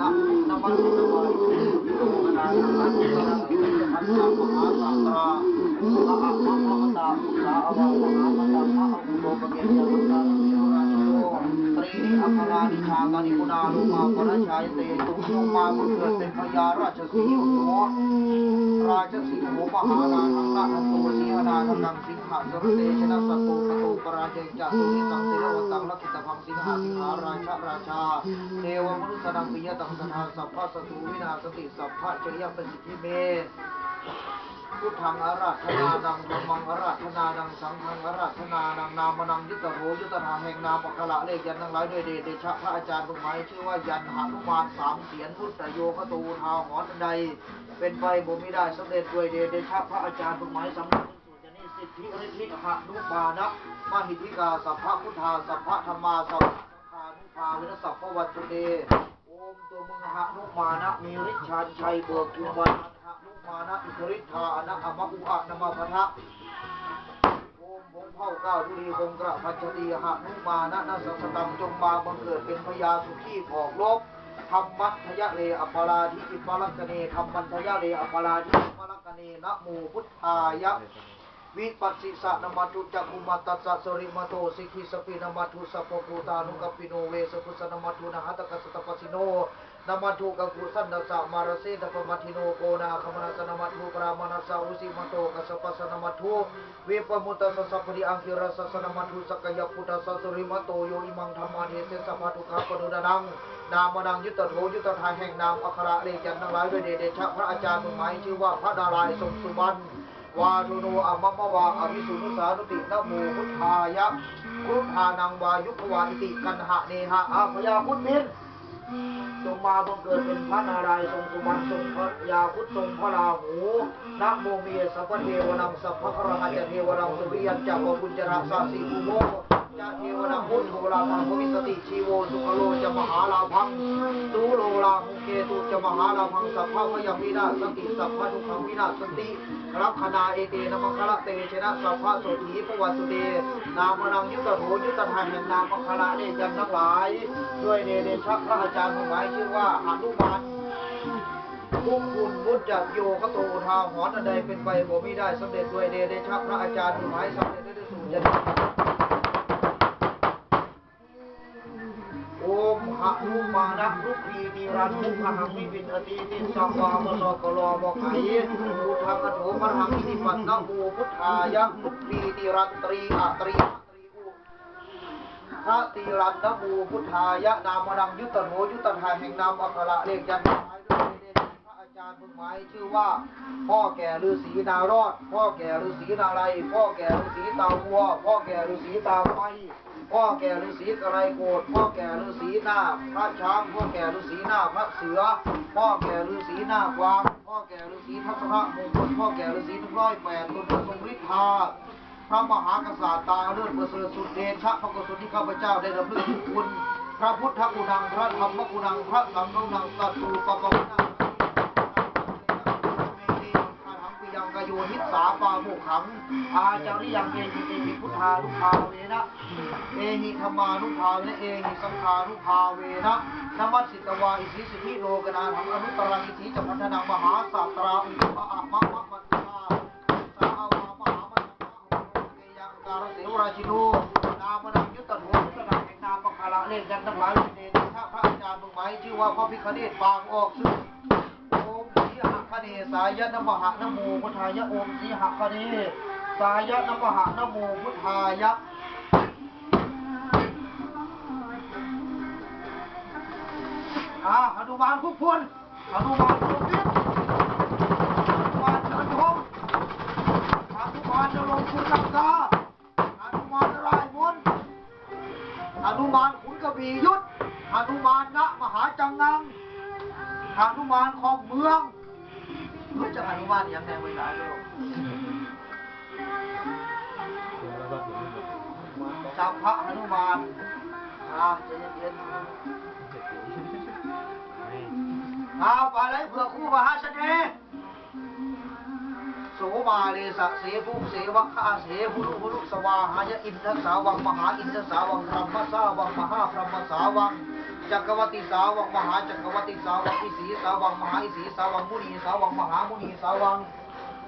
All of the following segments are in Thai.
อา นิอัครานิชาตานิกุณาลุมาปรชายเตตุสุมาบุเกิดเป็นพญาราชสีห์โหราชสิงห์โหมหานาทังนาทันโตสีหนาทังกังสิงหะสรเตชนะสตตุสตุปราเจจะสุนิสังเทวตังลักขิตพังสิงหาสิงหาราชราชาเทวมนุษย์นังปิยตังสทาสัพพะสตุวินาสติสัพพะจริยปสิทธิเม พุทธังอาราธนานังธรรมังอาราธนานังสังฆังอาราธนานังนามนังยุตโธยุตธาแห่งนามปะคละเลขยันทั้งหลายด้วยเดชเดชะพระอาจารย์ตรงไหมายชื่อว่ายันหานุมานสามเสียนพุทธโยคตูทาหอนใด เป็นไปบ่มิได้สำเร็จด้วยเดชเดชะพระอาจารย์ตรงไหมายสำนักสุจนิสิทธิฤทธิหานุปานะมหิทิกาสัพพะพุทธาสัพพะธรรมาสัพพะสังฆานุภาเวนะสัพพวัตุเตโอมตัวมึงหานุมานะมีฤทธิ์ชาญชัยเบิกกุวัน อะนุริธานะอมะอุอะนะมะพะทะโอมผงเผาเก้าทุลีคงกระพัชตีหะนุมานะนะสัสตังจงมาบังเกิดเป็นพญาสุขีออกลบธรรมัทยะเลอปาราธิอิปลักเนธรรมัทยะเลอปาราธิอิปลักเนนะโมพุทธายะวิปัสสิสะนมัตุจักุมัตตัสสะสริมโตสิกขิสปินมัตุสัพพภูตานุกัปปิโนเวสพุสนมัตุนะหัตตกัสสะตปัสสิโน นมัตุกังกุสันนัสสะมารเสตปมัทิโนโกนาคมนัสนมัตุปรามานัสสะอุสิมโตกัสสะปัสสนมัตุเวปมุตตสสะปริอังคิรัสสะสนมัตุสักยพุทธสสะสริมโตโยอิมังธรรมาเทเสสะพะทุกขะปนุดานังนามนังยุตโธยุตทายแห่งนามอัคระเลขยันทั้งหลายด้วยเดชะพระอาจารย์มึงหมายชื่อว่าพระดารายทรงสุบรรณวาทุโนอัมมะมะวาอภิสุนุสานุตินะโมพุทธายะพุทธานังวายุภวาอิติกันหะเนหะอาพยาพุทธิน จงมาบังเกิดเป็นพระนารายณ์ทรงสุมันทรงพระยาพุทธทรงพระราหูนะโมเมสัพพเทวนังสัพพะครหัจเทวนังสุริยันจักวปุญจราสาสีภูโมจะเทวนังพุทโธลาภังภวิสติชีโวสุขโลจะมหาลาภังตูโลลาหุเกตุจะมหาลาภังสัพพะพยามินาสติสัพพะทุกขวินาสติ รักคณาเอตีนมังคละเตชนะสัพพะโสถีปวัสสุเตนามนังยุตโธยุตทานแห่งนามมังคละเนยันทั้งหลาย ด้วยเดเดชะพระอาจารย์ทั้งหลายชื่อว่าอนุมานทุกคุณมุจจโยกโตทาหอนอันใดเป็นไปบ่มีได้สำเร็จด้วยเดเดชะพระอาจารย์ทั้งหลายสำเร็จด้วยสุญญา นุมานะรุปีนิรันทุกหังวิปินอตีติสังวามโสกโลบอกไขพุทธังอโถมหังนิปันนังภูพุทธายะรุปีนิรันตรีอะตรีพระตีรันนภูพุทธายะนามนังยุตโธยุตทาแห่งนามอัคระเลขยันต์ จารย์มึงหมายชื่อว่า พ่อแก่ฤาษีนารอด พ่อแก่ฤาษีนาไรพ่อแก่ฤาษีตาวัว พ่อแก่ฤาษีตาไฟพ่อแก่ฤาษีกระไรโกดพ่อแก่ฤาษีหน้าพระช้างพ่อแก่ฤาษีหน้าพระเสือ พ่อแก่ฤาษีหน้ากวาง พ่อแก่ฤาษีทัศนมงคลพ่อแก่ฤาษีทุกร้อยแปดตนทรงฤทธาพระมหากษัตริย์ตาเลื่อนประเสริฐสุดเดชะพระกุศลที่ข้าพเจ้าได้ดำเนินคุณพระพุทธคุณังพระธรรมคุณังพระสังฆคุณังสัตตูปปะคุณังเมธีอาหังปิยังก โยนิสาปาโมขัง อาจาริยังเอหิเอหิพุทธานุภาเวนะเอหิธรรมานุภาเวนะเอหิสังฆานุภาเวนะนมัสสิตวาอิสิสิทธิโลกนาทังอนุตตรังอิสิจะพัฒนังมหาสัตราอุปะอะมะมะมัตตาสาวามหามัตตาเมยังการเสวราชิโนนามนังยุตตโถยุตตนาแห่งนามปังคาระเล่นยันทั้งหลายเดชถ้าพระอาจารย์มึงหมายชื่อว่าพระพิคเนตปางออกซึ่ง โอมสีหะคเนสายะนมหะนโมพุทธายะโอมสีหะคะเนสายะนมหะนโมพุทธายะอาหนุมานคุกพลหนุมานคุกพิษหนุมานเฉินทงหนุมานจะลงคุณลังกาหนุมานรายมนต์หนุมานขุนกระบี่ยุทธหนุมานณมหาจังงัง หานุมานของเมืองรู้จักหานุมานอย่างแนวเวลาโลกจับพระหานุมานหาอ่าใจเย็นๆเอาไปเลยเผื่อคู่มหาเน่ห์โสมาเลสะเสภุเสวะคาเสภุรุภุรุสวาหายอินทสาวังมหาอินทสาวังพรหมสาวังมหาพรหมสาวัง จักรวติสาวังมหาจักรวติสาวังอิสีสาวังมหาอิสีสาวังมุนีสาวังมหามุนีสาวัง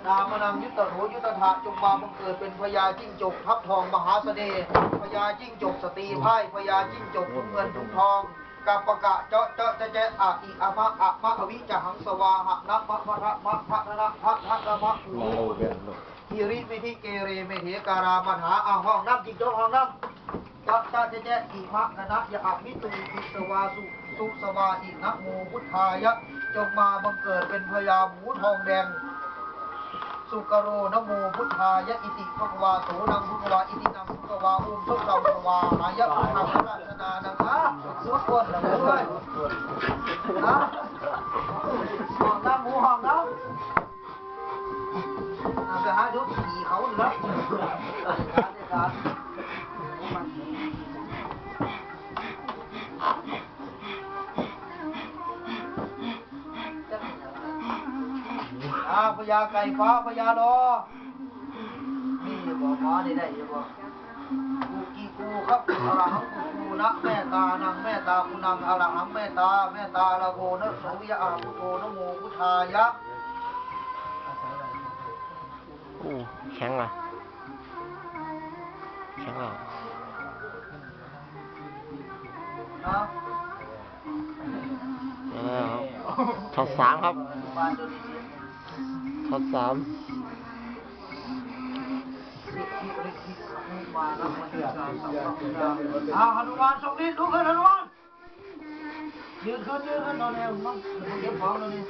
นามนังยุตตโถยุตถะจงมาบังเกิดเป็นพญาจิ้งจกทับทองมหาเสน่ห์พญาจิ้งจกสตรีไพ่พญาจิ้งจกถุงเงินถุงทองกัปปะกะเจาะเจาะเจะเจะอะอิอะมะอะมะอวิจะหังสวาหะนะมะพะระมะพะระนะพะทะระมะโอฮิริมิธิเกเรเมเถการามหาอาห้องน้ำจิ้งจกห้องน้ำ จัตตาเจเจอิมะนะนะยะอะมิตุอิสวาสุสุสวาอินะโมพุทธายะ จงมาบังเกิดเป็นพญาหมูทองแดง สุกโรนะโมพุทธายะอิติภควาโสนังพุทธวาอิตินังพุทธวาอุมทุกเราภควาหายะพุทธังราชนานังนะสุกคนละด้วยนะห้องน้ำหมูห้องาพญาไก่ฟ้าพญาลอนี่บอกมาได้ได้ยังบอกกูกีกูครับอรหังกูกูนะแม่ตานังแม่ตากูนังอรหังแม่ตาแม่ตาละโกนะโสยะอาพุโตนะโมพุทธายะอู้แข็งอะแข็งอะนะเออช็อตสามครับ บ้อสามเอาหนุมานทรงฤทธิ์ลุกขึ้นหนุมานยืนขึ้นยืนขึ้นนอนแนวมั่งเก็บของแล้วนี่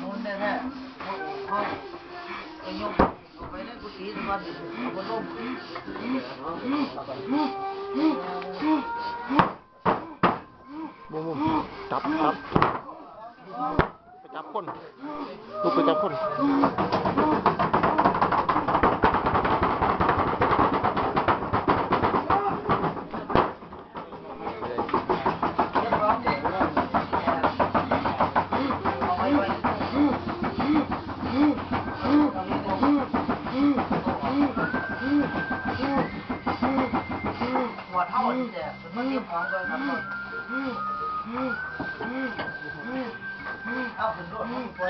มุนแน่ๆเขาเขาไอ้ยกเอาไปในกุฏิทุกวันเอา บนร่มบุ้มบุ้มจับจับไปจับคนลูกไปจับคน เรียบร้อยเด็กเอาไปไว้หัว เท่านี้แหละมันเรียบของเลยครับเอาขึ้นรถมันไป